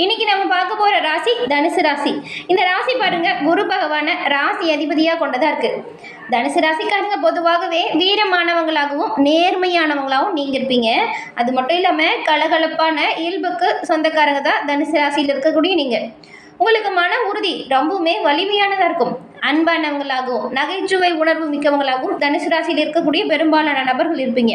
இன்னைக்கு நம்ம பார்க்க போற ராசி தனுசு ராசி. இந்த ராசி பாருங்க குரு பகவான ராசி அதிபதியாக கொண்டதா இருக்கு. தனுசு ராசிக்காரங்க பொதுவாகவே வீரமானவங்களாகவும் நேர்மையானவங்களாகவும் நீங்க இருப்பீங்க அது மட்டும் இல்லாம கலகலப்பான இயல்புக்கு சொந்தக்காரங்க தான் தனுசு ராசியில் இருக்கக்கூடிய நீங்க. உங்களுக்கு மன உறுதி ரொம்பவுமே வலிமையானதாக இருக்கும். அன்பானவங்களாகவும் நகைச்சுவை உணர்வு மிக்கவங்களாகவும் தனுசு ராசியில் இருக்கக்கூடிய பெரும்பாலான நபர்கள் இருப்பீங்க.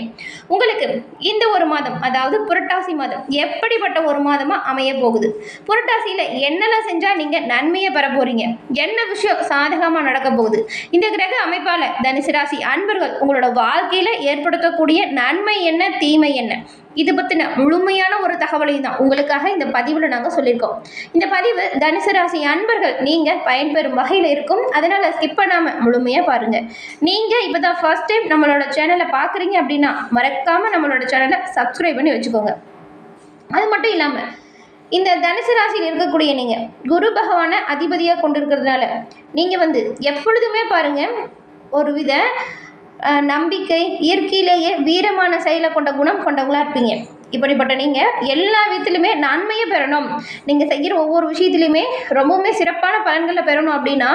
உங்களுக்கு இந்த ஒரு மாதம் அதாவது புரட்டாசி மாதம் எப்படிப்பட்ட ஒரு மாதமாக அமைய போகுது? புரட்டாசியில் என்னெல்லாம் செஞ்சால் நீங்கள் நன்மையை பெற போகிறீங்க என்ன விஷயம் சாதகமாக நடக்க போகுது? இந்த கிரக அமைப்பால் தனுசு ராசி அன்பர்கள் உங்களோட வாழ்க்கையில் ஏற்படுத்தக்கூடிய நன்மை என்ன தீமை என்ன? இது பற்றின முழுமையான ஒரு தகவலையும் தான் உங்களுக்காக இந்த பதிவில் நாங்கள் சொல்லியிருக்கோம். இந்த பதிவு தனுசு ராசி அன்பர்கள் நீங்கள் பயன்பெறும் வகையில் இருக்கும். அதனால் ஸ்கிப் பண்ணாமல் முழுமையாக பாருங்கள் நீங்கள் இப்போ தான் ஃபர்ஸ்ட் டைம் நம்மளோட சேனலை பார்க்குறீங்க அப்படின்னா மறக்காமல் நம்மளோட சேனலை சப்ஸ்கிரைப் பண்ணி வச்சுக்கோங்க. அது மட்டும் இல்லாமல் இந்த தனுசு ராசியில் இருக்கக்கூடிய நீங்கள் குரு பகவானை அதிபதியாக கொண்டிருக்கிறதுனால நீங்கள் வந்து எப்பொழுதுமே பாருங்கள் ஒரு வித நம்பிக்கை இயற்கையிலேயே வீரமான செயலை கொண்ட குணம் கொண்டவங்களாக இருப்பீங்க. இப்படிப்பட்ட நீங்கள் எல்லா விதத்துலையுமே நன்மையை பெறணும். நீங்கள் செய்கிற ஒவ்வொரு விஷயத்துலையுமே ரொம்பவுமே சிறப்பான பலன்களை பெறணும் அப்படின்னா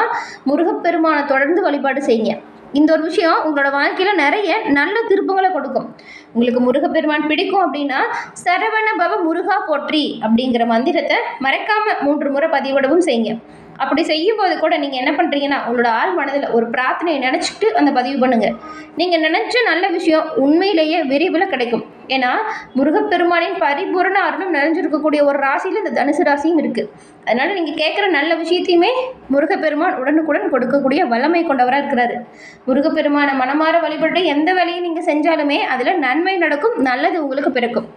முருகப்பெருமானை தொடர்ந்து வழிபாடு செய்யுங்க. இந்த ஒரு விஷயம் உங்களோட வாழ்க்கையில் நிறைய நல்ல திருப்பங்களை கொடுக்கும். உங்களுக்கு முருகப்பெருமான் பிடிக்கும் அப்படின்னா சரவண பவ முருகா போற்றி அப்படிங்கிற மந்திரத்தை மறக்காமல் மூன்று முறை பதிவிடவும் செய்யுங்க. அப்படி செய்யும்போது கூட நீங்கள் என்ன பண்ணுறீங்கன்னா உங்களோட ஆள் மனதில் ஒரு பிரார்த்தனையை நினச்சிட்டு அந்த பதிவு பண்ணுங்கள் நீங்கள் நினச்ச நல்ல விஷயம் உண்மையிலேயே விரைவில் கிடைக்கும். ஏன்னா முருகப்பெருமானின் பரிபூரண அருளும் நிறைஞ்சிருக்கக்கூடிய ஒரு ராசியில் இந்த தனுசு ராசியும் இருக்குது அதனால் நீங்கள் கேட்குற நல்ல விஷயத்தையுமே முருகப்பெருமான் உடனுக்குடன் கொடுக்கக்கூடிய வல்லமை கொண்டவராக இருக்கிறாரு. முருகப்பெருமானை மனமாற வழிபட்டு எந்த வேலையும் நீங்கள் செஞ்சாலுமே அதில் நன்மை நடக்கும் நல்லது உங்களுக்கு பிறக்கும்.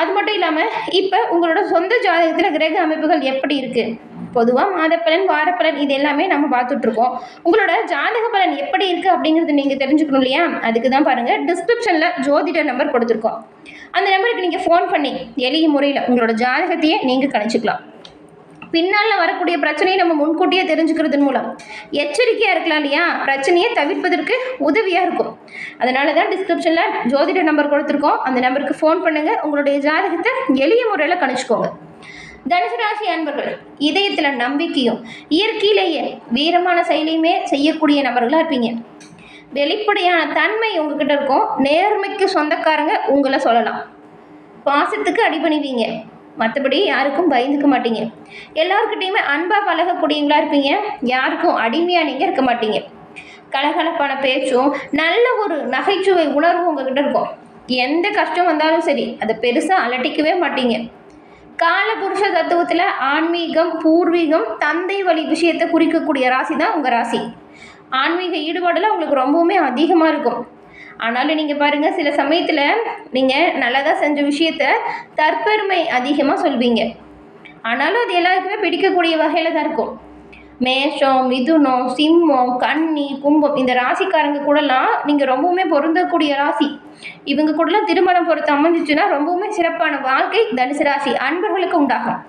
அது மட்டும் இல்லாமல் இப்போ உங்களோட சொந்த ஜாதகத்தில் கிரக அமைப்புகள் எப்படி இருக்குது பொதுவாக மாதப்பலன் வாரப்பலன் இது எல்லாமே நம்ம பார்த்துட்ருக்கோம். உங்களோட ஜாதக பலன் எப்படி இருக்குது அப்படிங்கிறது நீங்கள் தெரிஞ்சுக்கணும் இல்லையா? அதுக்கு தான் பாருங்கள் டிஸ்கிரிப்ஷனில் ஜோதிட நம்பர் கொடுத்துருக்கோம். அந்த நம்பருக்கு நீங்கள் ஃபோன் பண்ணி எளிய முறையில் உங்களோட ஜாதகத்தையே நீங்கள் கணிச்சுக்கலாம். பின்னால் வரக்கூடிய பிரச்சனையை நம்ம முன்கூட்டியே தெரிஞ்சுக்கிறதன் மூலம் எச்சரிக்கையாக இருக்கலாம் இல்லையா? பிரச்சனையை தவிர்ப்பதற்கு உதவியாக இருக்கும். அதனால தான் டிஸ்கிரிப்ஷனில் ஜோதிட நம்பர் கொடுத்துருக்கோம். அந்த நம்பருக்கு ஃபோன் பண்ணுங்கள் உங்களுடைய ஜாதகத்தை எளிய முறையில் கணிச்சுக்கோங்க. தனுசு ராசி அன்பர்கள் இதயத்தில் நம்பிக்கையும் இயற்கையிலேயே வீரமான செயலையுமே செய்யக்கூடிய நபர்களாக இருப்பீங்க. வெளிப்படையான தன்மை உங்ககிட்ட இருக்கும். நேர்மைக்கு சொந்தக்காரங்க உங்களை சொல்லலாம். பாசத்துக்கு அடிபணிவீங்க. மற்றபடி யாருக்கும் பயந்துக்க மாட்டீங்க. எல்லாருக்கிட்டேயுமே அன்பாக பழகக்கூடியவங்களா இருப்பீங்க. யாருக்கும் அடிமையாக நீங்கள் இருக்க மாட்டீங்க. கலகலப்பான பேச்சும் நல்ல ஒரு நகைச்சுவை உணர்வும் உங்ககிட்ட இருக்கும். எந்த கஷ்டம் வந்தாலும் சரி அதை பெருசாக அலட்டிக்கவே மாட்டீங்க. காலபுருஷ தத்துவத்தில் ஆன்மீகம் பூர்வீகம் தந்தை வழி விஷயத்தை குறிக்கக்கூடிய ராசி தான் உங்கள் ராசி. ஆன்மீக ஈடுபாடில் உங்களுக்கு ரொம்பவுமே அதிகமாக இருக்கும். ஆனாலும் நீங்கள் பாருங்கள் சில சமயத்தில் நீங்கள் நல்லதாக செஞ்ச விஷயத்த தற்பெருமை அதிகமாக சொல்வீங்க. ஆனாலும் அது எல்லாருக்குமே பிடிக்கக்கூடிய வகையில் தான் இருக்கும். மேஷம் மிதுனம் சிம்மம் கன்னி கும்பம் இந்த ராசிக்காரங்க கூடலாம் நீங்கள் ரொம்பவுமே பொருந்தக்கூடிய ராசி. இவங்க கூடலாம் திருமணம் பொறுத்து அமைஞ்சிச்சுன்னா ரொம்பவுமே சிறப்பான வாழ்க்கை தனுசு ராசி அன்பர்களுக்கு உண்டாகும்.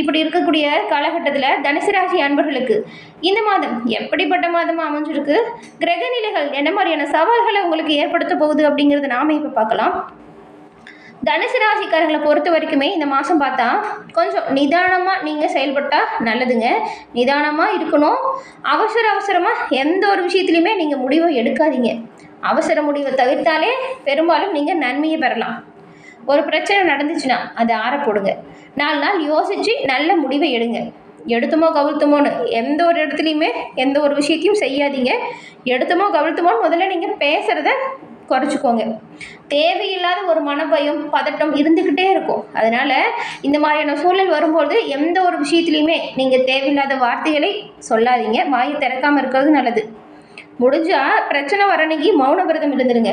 இப்படி இருக்கக்கூடிய காலகட்டத்தில் தனுசு ராசி அன்பர்களுக்கு இந்த மாதம் எப்படிப்பட்ட மாதமாக அமைஞ்சிருக்கு? கிரக நிலைகள் என்ன மாதிரியான சவால்களை உங்களுக்கு ஏற்படுத்த போகுது அப்படிங்கிறத நாம இப்போ பார்க்கலாம். தனுசு ராசிக்காரங்களை பொறுத்த வரைக்குமே இந்த மாதம் பார்த்தா கொஞ்சம் நிதானமாக நீங்கள் செயல்பட்டால் நல்லதுங்க. நிதானமாக இருக்கணும். அவசர அவசரமாக எந்த ஒரு விஷயத்துலையுமே நீங்கள் முடிவை எடுக்காதீங்க. அவசர முடிவை தவிர்த்தாலே பெரும்பாலும் நீங்கள் நன்மையை பெறலாம். ஒரு பிரச்சனை நடந்துச்சுன்னா அதை ஆற போடுங்க நாலு நாள் யோசித்து நல்ல முடிவை எடுங்க. எடுத்துமோ கவிழ்த்துமோன்னு எந்த ஒரு இடத்துலையுமே எந்த ஒரு விஷயத்தையும் செய்யாதீங்க. எடுத்துமோ கவிழ்த்துமோன்னு முதல்ல நீங்கள் பேசுகிறத குறைச்சிக்கோங்க. தேவையில்லாத ஒரு மனபயம் பதட்டம் இருந்துக்கிட்டே இருக்கும். அதனால் இந்த மாதிரியான சூழல் வரும்போது எந்த ஒரு விஷயத்துலையுமே நீங்கள் தேவையில்லாத வார்த்தைகளை சொல்லாதீங்க. வாயை திறக்காமல் இருக்கிறது நல்லது. முடிஞ்சால் பிரச்சனை வர அன்னைக்கு மௌன விரதம் இருந்துருங்க.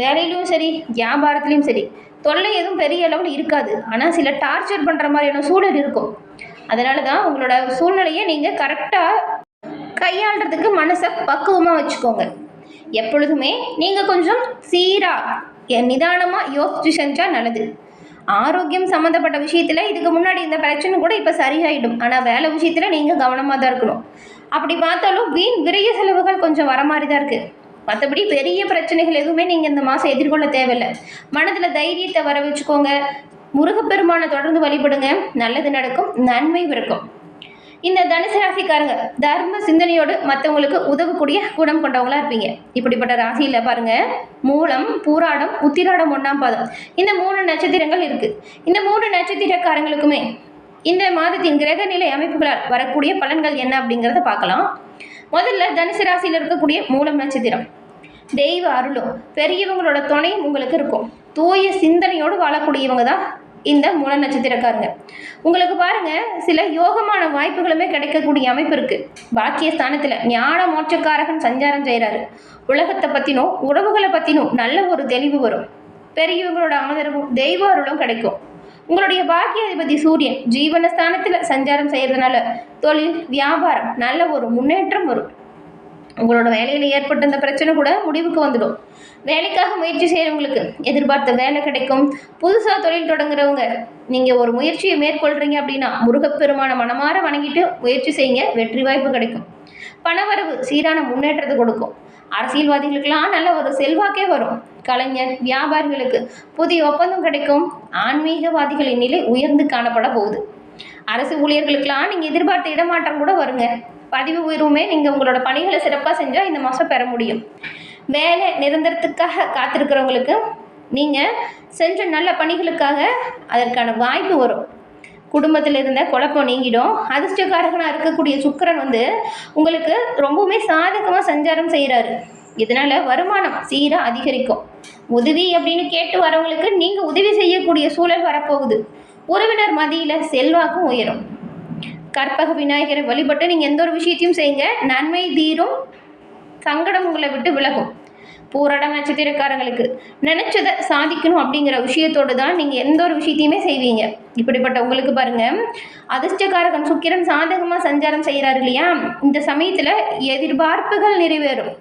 வேலையிலையும் சரி வியாபாரத்துலேயும் சரி தொல்லை எதுவும் பெரிய அளவில் இருக்காது. ஆனால் சில டார்ச்சர் பண்ணுற மாதிரியான சூழல் இருக்கும். அதனால தான் உங்களோட சூழ்நிலையை நீங்கள் கரெக்டாக கையாளுறதுக்கு மனசை பக்குவமாக வச்சுக்கோங்க. எப்பொழுதுமே நீங்கள் கொஞ்சம் சீராக நிதானமாக யோசிச்சு செஞ்சால் நல்லது. ஆரோக்கியம் சம்மந்தப்பட்ட விஷயத்தில் இதுக்கு முன்னாடி இந்த பிரச்சனை கூட இப்போ சரியாயிடும். ஆனால் வேலை விஷயத்தில் நீங்கள் கவனமாக தான் இருக்கணும். அப்படி பார்த்தாலும் வீண் விரைய செலவுகள் கொஞ்சம் வர மாதிரி தான் இருக்குது மற்றபடி பெரிய பிரச்சனைகள் எதுவுமே நீங்கள் இந்த மாதம் எதிர்கொள்ள தேவையில்லை. மனதில் தைரியத்தை வர வச்சுக்கோங்க முருகப்பெருமானை தொடர்ந்து வழிபடுங்க. நல்லது நடக்கும். நன்மை இருக்கும் இந்த தனுசு ராசிக்காரங்க தர்ம சிந்தனையோடு மற்றவங்களுக்கு உதவக்கூடிய குணம் கொண்டவங்களா இருப்பீங்க. இப்படிப்பட்ட ராசியில் பாருங்க மூலம் பூராடம் உத்திராடம் ஒன்றாம் பாதம். இந்த மூணு நட்சத்திரங்கள் இருக்கு. இந்த மூணு நட்சத்திரக்காரங்களுக்குமே இந்த மாதத்தின் கிரகநிலை அமைப்புகளால் வரக்கூடிய பலன்கள் என்ன அப்படிங்கிறத பார்க்கலாம். முதல்ல தனுசு ராசியில் இருக்கக்கூடிய மூலம் நட்சத்திரம். தெய்வ அருளும் பெரியவங்களோட துணையும் உங்களுக்கு இருக்கும். தூய சிந்தனையோடு வாழக்கூடியவங்க தான் இந்த மூல நட்சத்திரக்காரங்க. உங்களுக்கு பாருங்க சில யோகமான வாய்ப்புகளுமே கிடைக்கக்கூடிய அமைப்பு இருக்கு. பாக்கிய ஸ்தானத்துல ஞான மோட்சக்காரகன் சஞ்சாரம் செய்கிறாரு உலகத்தை பற்றினும் உறவுகளை பற்றினும் நல்ல ஒரு தெளிவு வரும். பெரியவங்களோட ஆதரவும் தெய்வ அருளும் கிடைக்கும். உங்களுடைய பாக்கியாதிபதி சூரியன் ஜீவனஸ்தானத்துல சஞ்சாரம் செய்யறதுனால தொழில் வியாபாரம் நல்ல ஒரு முன்னேற்றம் வரும். உங்களோட வேலையில் ஏற்பட்ட இந்த பிரச்சனை கூட முடிவுக்கு வந்துடும். வேலைக்காக முயற்சி செய்கிறவங்களுக்கு எதிர்பார்த்த வேலை கிடைக்கும். புதுசாக தொழில் தொடங்குறவங்க நீங்கள் ஒரு முயற்சியை மேற்கொள்கிறீங்க அப்படின்னா முருகப்பெருமான மனமாற வணங்கிட்டு முயற்சி செய்யுங்க. வெற்றி வாய்ப்பு கிடைக்கும். பணவரவு சீரான முன்னேற்றத்தை கொடுக்கும். அரசியல்வாதிகளுக்கெல்லாம் நல்ல ஒரு செல்வாக்கே வரும். கலைஞர் வியாபாரிகளுக்கு புதிய ஒப்பந்தம் கிடைக்கும். ஆன்மீகவாதிகளின் நிலை உயர்ந்து காணப்பட போகுது. அரசு ஊழியர்களுக்கெல்லாம் நீங்கள் எதிர்பார்த்த இடமாற்றம் கூட வருங்க. பதிவு உயர்வுமே நீங்கள் உங்களோட பணிகளை சிறப்பாக செஞ்சால் இந்த மாதம் பெற முடியும். வேலை நிரந்தரத்துக்காக காத்திருக்கிறவங்களுக்கு நீங்கள் செஞ்ச நல்ல பணிகளுக்காக அதற்கான வாய்ப்பு வரும். குடும்பத்தில் இருந்த குழப்பம் நீங்கிடும். அதிர்ஷ்டக்காரகனாக இருக்கக்கூடிய சுக்கிரன் வந்து உங்களுக்கு ரொம்பவுமே சாதகமாக சஞ்சாரம் செய்கிறாரு இதனால் வருமானம் சீராக அதிகரிக்கும். உதவி அப்படின்னு கேட்டு வரவங்களுக்கு நீங்கள் உதவி செய்யக்கூடிய சூழல் வரப்போகுது. உறவினர் மதியில் செல்வாக்கும் உயரும். கற்பக விநாயகரை வழிபட்டு நீங்கள் எந்த ஒரு விஷயத்தையும் செய்யுங்க. நன்மை தீரும். சங்கடம் உங்களை விட்டு விலகும். பூரடம் நட்சத்திரக்காரங்களுக்கு நினச்சதை சாதிக்கணும் அப்படிங்கிற விஷயத்தோடு தான் நீங்கள் எந்த ஒரு விஷயத்தையுமே செய்வீங்க. இப்படிப்பட்ட உங்களுக்கு பாருங்கள் அதிர்ஷ்டக்காரகன் சுக்கிரன் சாதகமாக சஞ்சாரம் செய்கிறாரு இல்லையா? இந்த சமயத்தில் எதிர்பார்ப்புகள் நிறைவேறும்.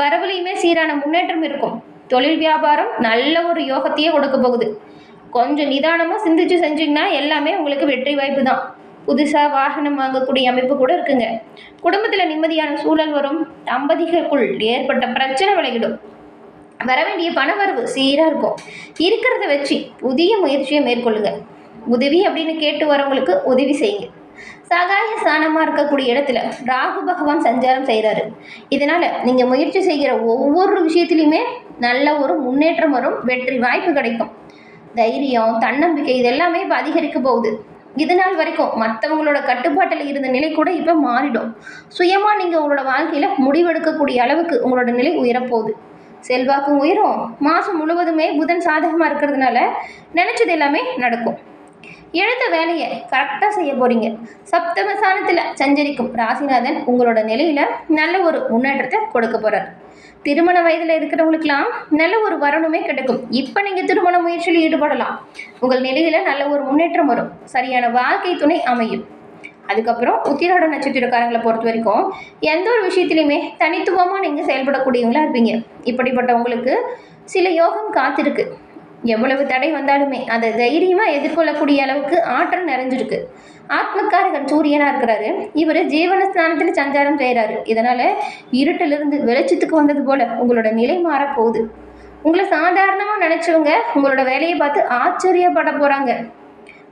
வரவுலையுமே சீரான முன்னேற்றம் இருக்கும். தொழில் வியாபாரம் நல்ல ஒரு யோகத்தையே கொடுக்க போகுது. கொஞ்சம் நிதானமாக சிந்திச்சு செஞ்சிங்கன்னா எல்லாமே உங்களுக்கு வெற்றி வாய்ப்பு தான் புதுசாக வாகனம் வாங்கக்கூடிய அமைப்பு கூட இருக்குங்க. குடும்பத்தில் நிம்மதியான சூழல் வரும். தம்பதிகளுக்குள் ஏற்பட்ட பிரச்சனை விலகிடும் வர வேண்டிய பணவரவு சீராக இருக்கும். இருக்கிறத வச்சு புதிய முயற்சியை மேற்கொள்ளுங்க. உதவி அப்படின்னு கேட்டு வரவங்களுக்கு உதவி செய்யுங்க. சகாய ஸ்தானமாக இருக்கக்கூடிய இடத்துல ராகு பகவான் சஞ்சாரம் செய்கிறாரு இதனால் நீங்கள் முயற்சி செய்கிற ஒவ்வொரு விஷயத்துலையுமே நல்ல ஒரு முன்னேற்றம் வரும். வெற்றி வாய்ப்பு கிடைக்கும். தைரியம் தன்னம்பிக்கை இது எல்லாமே இப்போ அதிகரிக்க போகுது. இது நாள் வரைக்கும் மற்றவங்களோட கட்டுப்பாட்டில் இருந்த நிலை கூட இப்போ மாறிடும். சுயமாக நீங்கள் உங்களோட வாழ்க்கையில் முடிவெடுக்கக்கூடிய அளவுக்கு உங்களோட நிலை உயரப்போகுது. செல்வாக்கும் உயரும். மாதம் முழுவதுமே புதன் சாதகமாக இருக்கிறதுனால நினச்சது எல்லாமே நடக்கும். எழுத வேலையை கரெக்டாக செய்ய போகிறீங்க சப்தமசானத்தில் சஞ்சரிக்கும் ராசிநாதன் உங்களோட நிலையில் நல்ல ஒரு முன்னேற்றத்தை கொடுக்க போகிறார் திருமண வயதில் இருக்கிறவங்களுக்கெல்லாம் நல்ல ஒரு வரணுமே கிடைக்கும். இப்போ நீங்கள் திருமண முயற்சியில் ஈடுபடலாம். உங்கள் நிலையில் நல்ல ஒரு முன்னேற்றம் வரும். சரியான வாழ்க்கை துணை அமையும். அதுக்கப்புறம் உத்திராட நட்சத்திரக்காரங்களை பொறுத்த வரைக்கும் எந்த ஒரு விஷயத்துலையுமே தனித்துவமாக நீங்கள் செயல்படக்கூடியவங்களா இருப்பீங்க. இப்படிப்பட்டவங்களுக்கு சில யோகம் காத்திருக்கு. எவ்வளவு தடை வந்தாலுமே அதை தைரியமாக எதிர்கொள்ளக்கூடிய அளவுக்கு ஆற்றல் நிறைஞ்சிருக்கு. ஆத்மக்காரகன் சூரியனாக இருக்கிறாரு. இவர் ஜீவனஸ்தானத்தில் சஞ்சாரம் செய்கிறாரு இதனால் இருட்டிலிருந்து வெளிச்சத்துக்கு வந்தது போல் உங்களோட நிலை மாறப்போகுது உங்களை சாதாரணமாக நினச்சவங்க உங்களோட வேலையை பார்த்து ஆச்சரியப்பட போகிறாங்க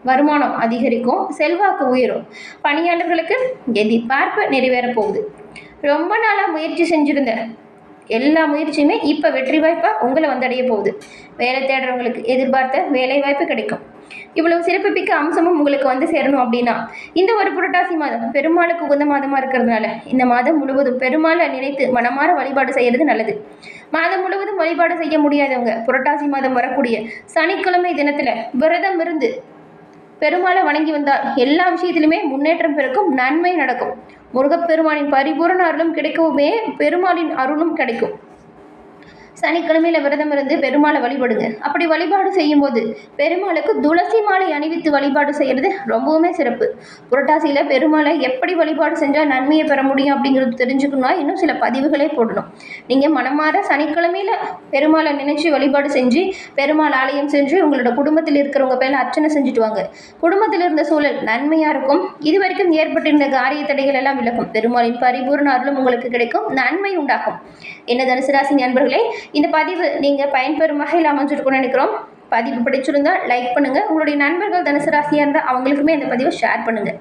வருமானம் அதிகரிக்கும் செல்வாக்கு உயரும். பணியாளர்களுக்கு எதிர்பார்ப்பு நிறைவேற போகுது. ரொம்ப நாளாக முயற்சி செஞ்சுருந்தேன். எல்லா முயற்சியுமே இப்போ வெற்றி வாய்ப்பாக உங்களை வந்தடைய போகுது. வேலை தேடுறவங்களுக்கு எதிர்பார்த்த வேலை வாய்ப்பு கிடைக்கும். இவ்வளவு சிறப்புமிக்க அம்சமும் உங்களுக்கு வந்து சேரணும் அப்படின்னா இந்த ஒரு புரட்டாசி மாதம் பெருமாளுக்கு உகந்த மாதமாக இருக்கிறதுனால இந்த மாதம் முழுவதும் பெருமாளை நினைத்து மனமாற வழிபாடு செய்கிறது நல்லது. மாதம் முழுவதும் வழிபாடு செய்ய முடியாதவங்க புரட்டாசி மாதம் வரக்கூடிய சனிக்கிழமை தினத்தில் விரதம் இருந்து பெருமாளை வணங்கி வந்தால் எல்லா விஷயத்திலுமே முன்னேற்றம் பிறக்கும் நன்மை நடக்கும். முருகப்பெருமானின் பரிபூரண அருளும் கிடைக்கவுமே பெருமாளின் அருளும் கிடைக்கும். சனிக்கிழமையில விரதம் இருந்து பெருமாளை வழிபடுங்க. அப்படி வழிபாடு செய்யும்போது பெருமாளுக்கு துளசி மாலை அணிவித்து வழிபாடு செய்கிறது ரொம்பவுமே சிறப்பு. புரட்டாசியில் பெருமாளை எப்படி வழிபாடு செஞ்சால் நன்மையை பெற முடியும் அப்படிங்கிறது தெரிஞ்சுக்கணும்னா இன்னும் சில பதிவுகளே போடணும். நீங்கள் மனமாற சனிக்கிழமையில பெருமாளை நினைச்சு வழிபாடு செஞ்சு பெருமாள் ஆலயம் செஞ்சு உங்களோட குடும்பத்தில் இருக்கிறவங்க பேரில் அர்ச்சனை செஞ்சுட்டு வாங்க. குடும்பத்தில் இருந்த சூழல் நன்மையாக இருக்கும். இது வரைக்கும் ஏற்பட்டிருந்த காரிய தடைகள் எல்லாம் விலகும். பெருமாளின் பரிபூர்ண அருளும் உங்களுக்கு கிடைக்கும். நன்மை உண்டாகும். என்ன தனுசு ராசி நண்பர்களே இந்த பதிவு நீங்கள் பயன்பெறும் வகையில் அமைஞ்சிருக்கும்னு நினைக்கிறோம். பதிவு பிடிச்சிருந்தால் லைக் பண்ணுங்கள் உங்களுடைய நண்பர்கள் தனுசு ராசியாக இருந்தால் அவங்களுக்குமே இந்த பதிவை ஷேர் பண்ணுங்கள்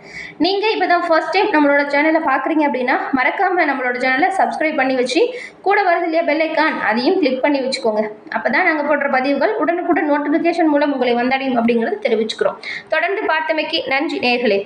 நீங்கள் இப்போ தான் ஃபர்ஸ்ட் டைம் நம்மளோட சேனலை பார்க்குறீங்க அப்படின்னா மறக்காமல் நம்மளோட சேனலை சப்ஸ்கிரைப் பண்ணி வச்சு கூட வரது இல்லையா பெல்லைக்கான் அதையும் கிளிக் பண்ணி வச்சுக்கோங்க. அப்போ தான் நாங்கள் போடுற பதிவுகள் உடனுக்குடன் நோட்டிஃபிகேஷன் மூலம் உங்களை வந்தடையும் அப்படிங்கிறது தெரிவிச்சுக்கிறோம். தொடர்ந்து பார்த்தமைக்கு நன்றி நேர்களே